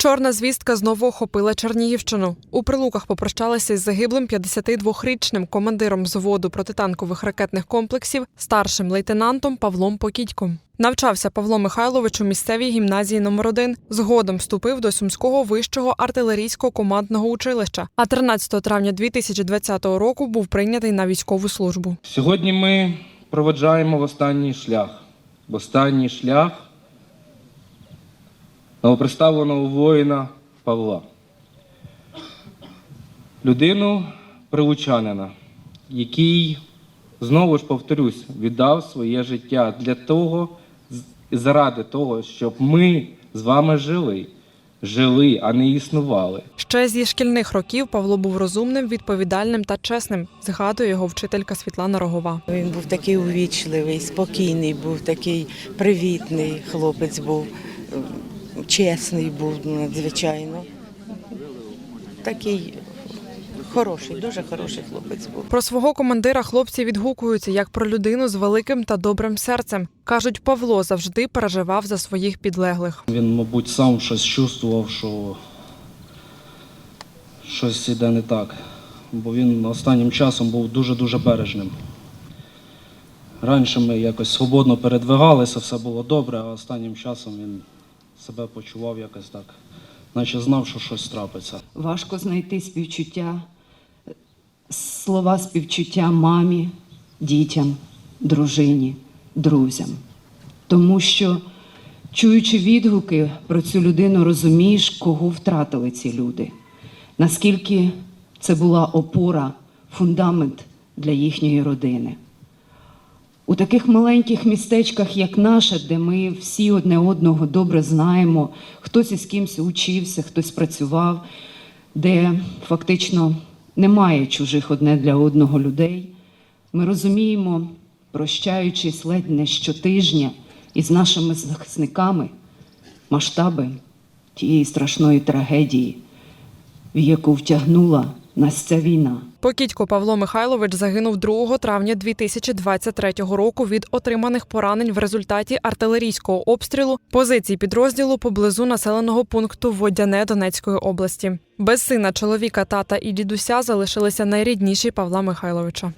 Чорна звістка знову охопила Чернігівщину. У прилуках попрощалися із загиблим 52-річним командиром взводу протитанкових ракетних комплексів, старшим лейтенантом Павлом Покідьком. Навчався Павло Михайлович у місцевій гімназії номер 1 Згодом вступив до Сумського вищого артилерійського командного училища. А 13 травня 2020 року був прийнятий на військову службу. Сьогодні ми проведжаємо в останній шлях. В останній шлях новоприставленого воїна Павла. Людину прилучанина, який, знову ж повторюсь, віддав своє життя для того, заради того, щоб ми з вами жили. Жили, а не існували. Ще зі шкільних років Павло був розумним, відповідальним та чесним. Згадує його вчителька Світлана Рогова. Він був такий увічливий, спокійний, був такий привітний хлопець був, чесний був надзвичайно. Такий хороший, дуже хороший хлопець був. Про свого командира хлопці відгукуються як про людину з великим та добрим серцем. кажуть, Павло завжди переживав за своїх підлеглих. Він, мабуть, сам щось чувствував, що щось іде не так. Бо він останнім часом був дуже-дуже бережним. Раніше ми якось свободно передвигалися, все було добре, а останнім часом він себе почував якось так, наче знав, що щось трапиться. важко знайти співчуття, слова співчуття мамі, дітям, дружині, друзям. Тому що, чуючи відгуки про цю людину, розумієш, кого втратили ці люди, наскільки це була опора, фундамент для їхньої родини. У таких маленьких містечках, як наше, де ми всі одне одного добре знаємо, хтось із кимось учився, хтось працював, де фактично немає чужих одне для одного людей, ми розуміємо, прощаючись ледь не щотижня із нашими захисниками, масштаби тієї страшної трагедії, в яку втягнула нас ця війна. Покідько Павло Михайлович загинув 2 травня 2023 року від отриманих поранень в результаті артилерійського обстрілу позицій підрозділу поблизу населеного пункту Водяне Донецької області. Без сина чоловіка, тата і дідуся залишилися найрідніші Павла Михайловича.